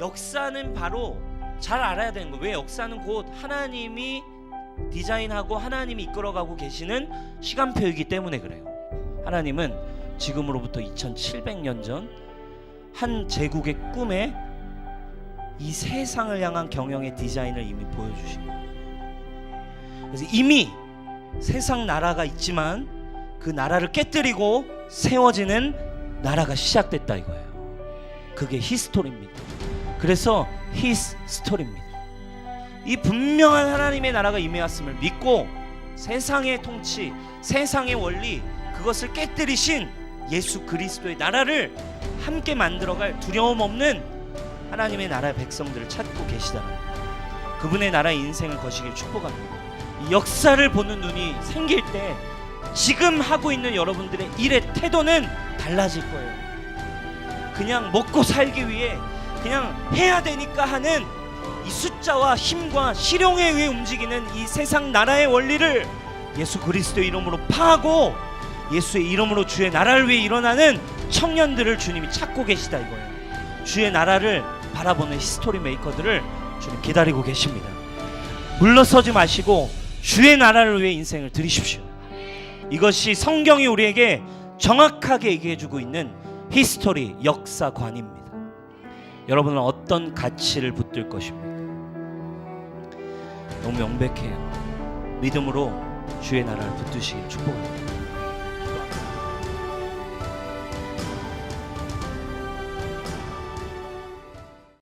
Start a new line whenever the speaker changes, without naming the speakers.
역사는 바로 잘 알아야 되는 거예요. 왜 역사는 곧 하나님이 디자인하고 하나님이 이끌어가고 계시는 시간표이기 때문에 그래요. 하나님은 지금으로부터 2700년 전 한 제국의 꿈에 이 세상을 향한 경영의 디자인을 이미 보여주신 거예요. 그래서 이미 세상 나라가 있지만 그 나라를 깨뜨리고 세워지는 나라가 시작됐다 이거예요. 그게 히스토리입니다. 그래서 히스 스토리입니다. 이 분명한 하나님의 나라가 임해왔음을 믿고 세상의 통치, 세상의 원리 그것을 깨뜨리신 예수 그리스도의 나라를 함께 만들어갈 두려움 없는 하나님의 나라의 백성들을 찾고 계시다는. 그분의 나라의 인생을 거시길 축복합니다. 이 역사를 보는 눈이 생길 때 지금 하고 있는 여러분들의 일의 태도는 달라질 거예요. 그냥 먹고 살기 위해 그냥 해야 되니까 하는 이 숫자와 힘과 실용에 의해 움직이는 이 세상 나라의 원리를 예수 그리스도의 이름으로 파하고 예수의 이름으로 주의 나라를 위해 일어나는 청년들을 주님이 찾고 계시다 이거예요. 주의 나라를 바라보는 히스토리 메이커들을 주님 기다리고 계십니다. 물러서지 마시고 주의 나라를 위해 인생을 들이십시오. 이것이 성경이 우리에게 정확하게 얘기해주고 있는 히스토리 역사관입니다. 여러분은 어떤 가치를 붙들 것입니까? 너무 명백해요. 믿음으로 주의 나라를 붙드시길 축복합니다.